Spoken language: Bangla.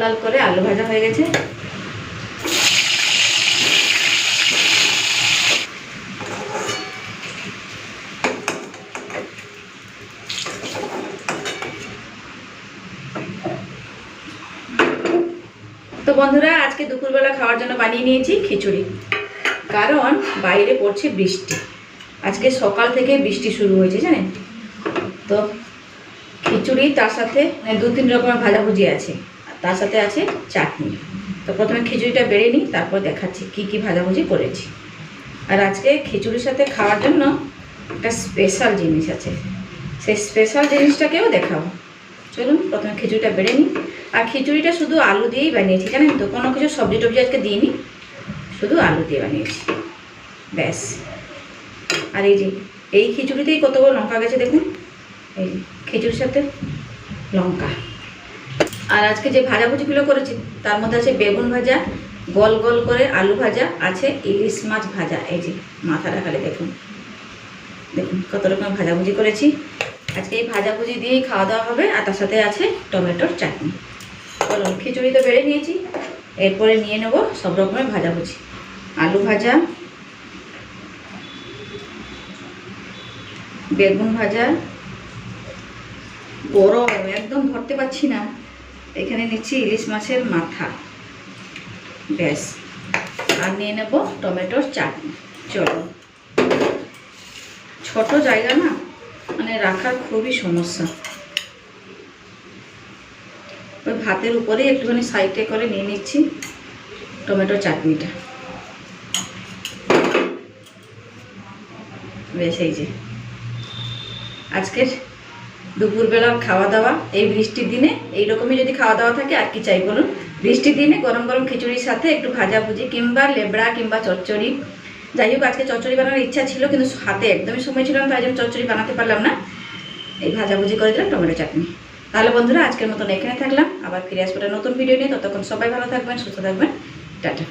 লাল করে আলু ভাজা হয়ে গেছে। তো বন্ধুরা, আজকে দুপুরবেলা খাওয়ার জন্য বানিয়ে নিয়েছি খিচুড়ি, কারণ বাইরে পড়ছে বৃষ্টি। আজকে সকাল থেকে বৃষ্টি শুরু হয়েছে, জানেন? তো খিচুড়ি, তার সাথে মানে দু তিন রকমের ভাজাভুজি আছে। আর তার সাথে আছে চাটনি। তো প্রথমে খিচুড়িটা বেড়ে নিই, তারপর দেখাচ্ছি কি কি ভাজাভুজি করেছি। আর আজকে খিচুড়ির সাথে খাওয়ার জন্য একটা স্পেশাল জিনিস আছে। সেই স্পেশাল জিনিসটাকেও দেখাবো। চলুন, প্রথমে খিচুড়িটা বেড়ে নিই। আর খিচুড়িটা শুধু আলু দিয়েই বানিয়েছি, জানেন তো? কোনো কিছু সবজি টবজি আজকে দিইনি। শুধু আলু দিয়ে বানিয়েছি। ব্যাস। আর এই যে, এই খিচুড়িতেই কতগুলো লঙ্কা গেছে দেখুন। এই খিচুড়ির সাথে লঙ্কা। আর আজকে যে ভাজাভুজিগুলো করেছি, তার মধ্যে আছে বেগুন ভাজা, গোল গোল করে আলু ভাজা, আছে ইলিশ মাছ ভাজা। এই যে মাথা রাখালে দেখুন। দেখুন কত রকম ভাজাভুজি করেছি। আজকে এই ভাজাভুজি দিয়েই খাওয়া দাওয়া হবে, আর তার সাথে আছে টমেটোর চাটনি। চলুন, খিচুড়ি তো বেড়ে নিয়েছি। এরপরে নিয়ে নেব সব রকমের ভাজাভুজি। আলু ভাজা, বেগুন ভাজা গরম একদম ধরতে পারছি না। এখানে নিচ্ছি ইলিশ মাছের মাথা। ব্যাস। আর নিয়ে নেব টমেটোর চাটনি। চলো। ছোট জায়গা না মানে রাখার খুবই সমস্যা। ওই ভাতের উপরেই একটুখানি সাইডে করে নিয়ে নিচ্ছি টমেটো চাটনিটা। বেশ, এই যে। আজকের দুপুরবেলার খাওয়া দাওয়া এই বৃষ্টির দিনে এইরকমই যদি খাওয়া দাওয়া থাকে, আর কি চাই বলুন? বৃষ্টির দিনে গরম গরম খিচুড়ির সাথে একটু ভাজাভুজি কিংবা লেবড়া কিংবা চচ্চড়ি। যাই হোক, আজকে চচ্চড়ি বানানোর ইচ্ছা ছিল, কিন্তু হাতে একদমই সময় ছিল না, তাই জন্য চচ্চড়ি বানাতে পারলাম না। এই ভাজাভুজি করে দিলাম টমেটো চাটনি। তাহলে বন্ধুরা, আজকের মতন এখানে থাকলাম। আবার ফিরে আসব নতুন ভিডিও নিয়ে। ততক্ষণ সবাই ভালো থাকবেন, সুস্থ থাকবেন। টাটা।